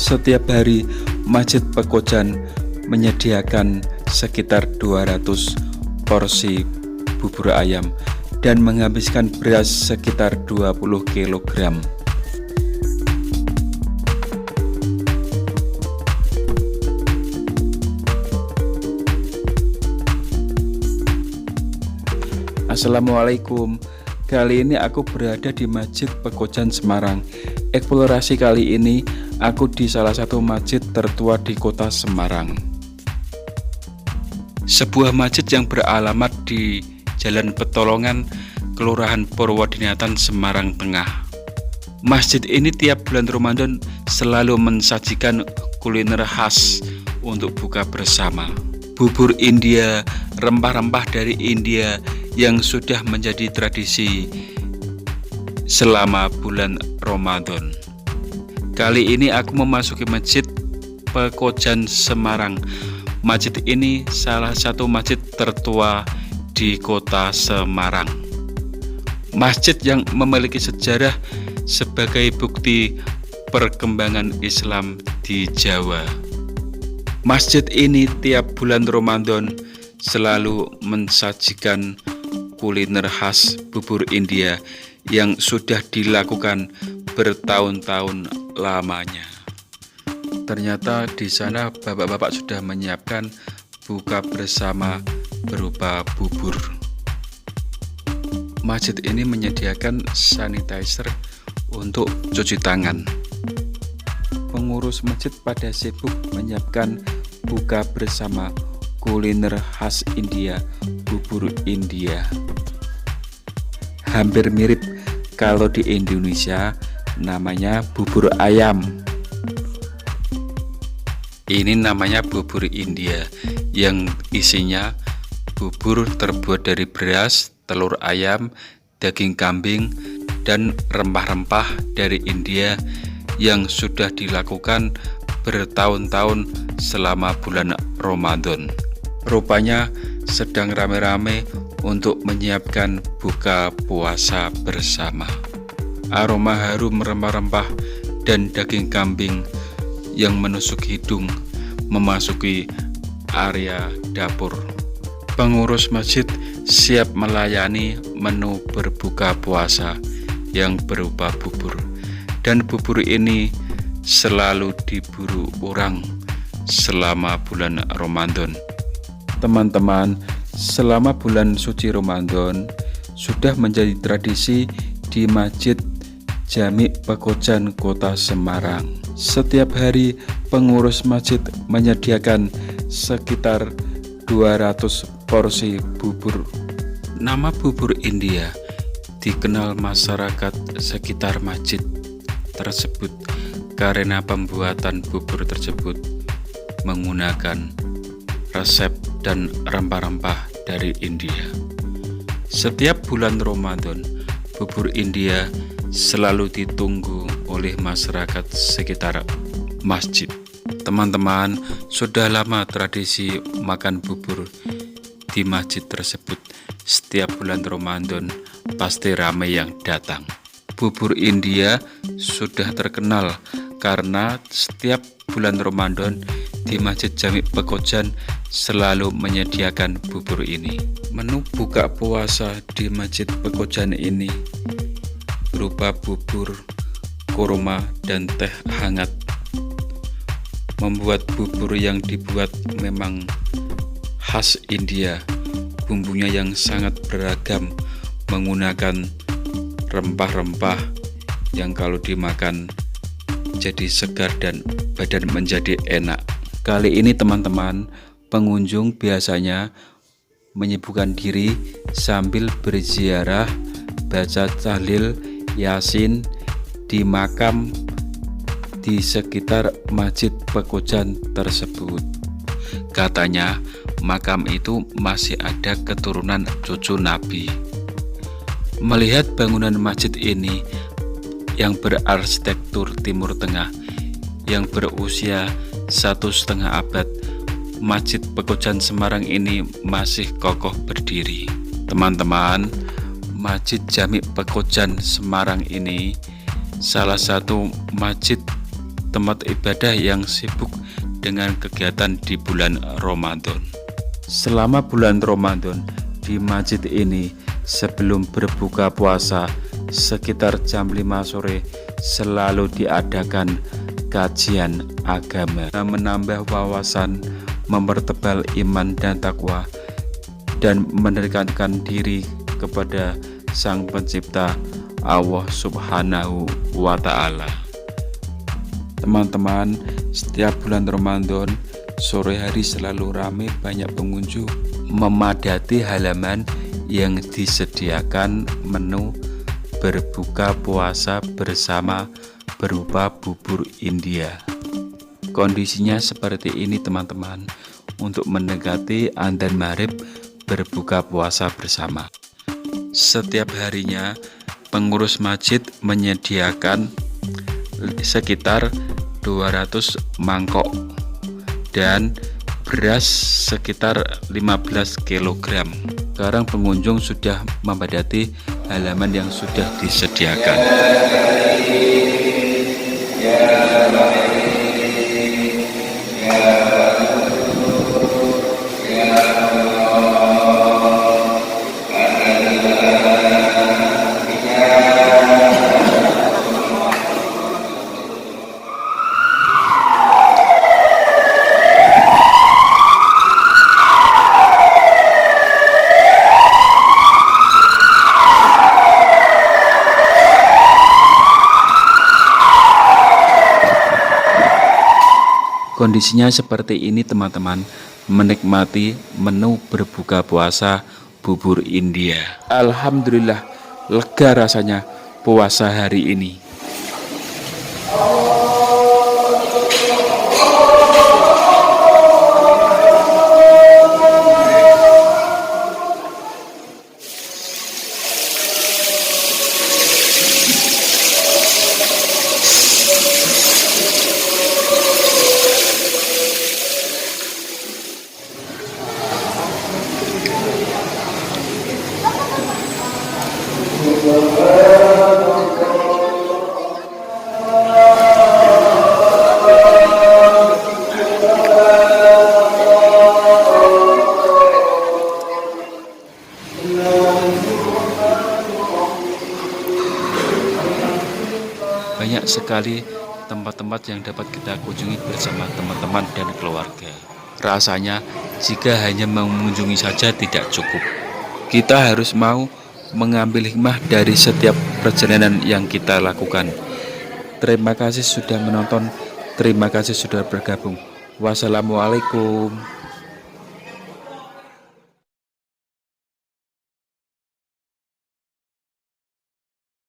Setiap hari Masjid Pekojan menyediakan sekitar 200 porsi bubur ayam dan menghabiskan beras sekitar 20 kg. Assalamualaikum Kali ini aku berada di Masjid Pekojan Semarang Eksplorasi kali ini aku di salah satu masjid tertua di kota Semarang. Sebuah masjid yang beralamat di Jalan Petolongan, Kelurahan Purwodinatan, Semarang Tengah. Masjid ini tiap bulan Ramadan selalu mensajikan kuliner khas untuk buka bersama. Bubur India, rempah-rempah dari India yang sudah menjadi tradisi selama bulan Ramadan. Kali ini aku memasuki Masjid Pekojan Semarang. Masjid ini salah satu masjid tertua di kota Semarang. Masjid yang memiliki sejarah sebagai bukti perkembangan Islam di Jawa. Masjid ini tiap bulan Ramadan selalu mensajikan kuliner khas bubur India yang sudah dilakukan bertahun-tahun lamanya. Ternyata di sana bapak-bapak sudah menyiapkan buka bersama berupa bubur. Masjid ini menyediakan sanitizer untuk cuci tangan. Pengurus masjid pada sibuk menyiapkan buka bersama kuliner khas India, bubur India. Hampir mirip kalau di Indonesia namanya bubur ayam. Ini namanya bubur India yang isinya bubur terbuat dari beras, telur ayam, daging kambing, dan rempah-rempah dari India yang sudah dilakukan bertahun-tahun selama bulan Ramadan. Rupanya sedang rame-rame untuk menyiapkan buka puasa bersama. Aroma harum rempah-rempah dan daging kambing yang menusuk hidung memasuki area dapur. Pengurus masjid siap melayani menu berbuka puasa yang berupa bubur. Dan bubur ini selalu diburu orang selama bulan Ramadan. Teman-teman, selama bulan suci Ramadan sudah menjadi tradisi di Masjid Jami Pekojan Kota Semarang. Setiap hari pengurus masjid menyediakan sekitar 200 porsi bubur. Nama bubur India dikenal masyarakat sekitar masjid tersebut karena pembuatan bubur tersebut menggunakan resep dan rempah-rempah dari India. Setiap bulan Ramadan, bubur India selalu ditunggu oleh masyarakat sekitar masjid. Teman-teman, sudah lama tradisi makan bubur di masjid tersebut. Setiap bulan Ramadan pasti ramai yang datang. Bubur India sudah terkenal karena setiap bulan Ramadan di Masjid Jami Pekojan selalu menyediakan bubur ini. Menu buka puasa di Masjid Pekojan ini berupa bubur, kurma, dan teh hangat. Membuat bubur yang dibuat memang khas India. Bumbunya yang sangat beragam menggunakan rempah-rempah yang kalau dimakan jadi segar dan badan menjadi enak. Kali ini teman-teman, pengunjung biasanya menyibukkan diri sambil berziarah, baca tahlil, yasin di makam di sekitar Masjid Pekojan tersebut. Katanya makam itu masih ada keturunan cucu Nabi. Melihat bangunan masjid ini yang berarsitektur Timur Tengah yang berusia satu setengah abad, Masjid Pekojan Semarang ini masih kokoh berdiri. Teman-teman, Masjid Jami Pekojan Semarang ini salah satu masjid tempat ibadah yang sibuk dengan kegiatan di bulan Ramadan. Selama bulan Ramadan di masjid ini sebelum berbuka puasa sekitar jam 5 sore selalu diadakan kajian agama menambah wawasan mempertebal iman dan takwa dan mendekatkan diri kepada Sang Pencipta Allah Subhanahu wa Ta'ala. Teman-teman, setiap bulan Ramadan sore hari selalu ramai banyak pengunjung memadati halaman yang disediakan menu berbuka puasa bersama berupa bubur India. Kondisinya seperti ini teman-teman untuk mendekati andan maghrib berbuka puasa bersama. Setiap harinya pengurus masjid menyediakan sekitar 200 mangkok dan beras sekitar 15 kg. Sekarang pengunjung sudah membadati halaman yang sudah disediakan. Kondisinya seperti ini teman-teman. Menikmati menu berbuka puasa bubur India. Alhamdulillah lega rasanya puasa hari ini Banyak sekali tempat-tempat yang dapat kita kunjungi bersama teman-teman dan keluarga. Rasanya jika hanya mengunjungi saja tidak cukup. Kita harus mau mengambil hikmah dari setiap perjalanan yang kita lakukan. Terima kasih sudah menonton. Terima kasih sudah bergabung. Wassalamualaikum.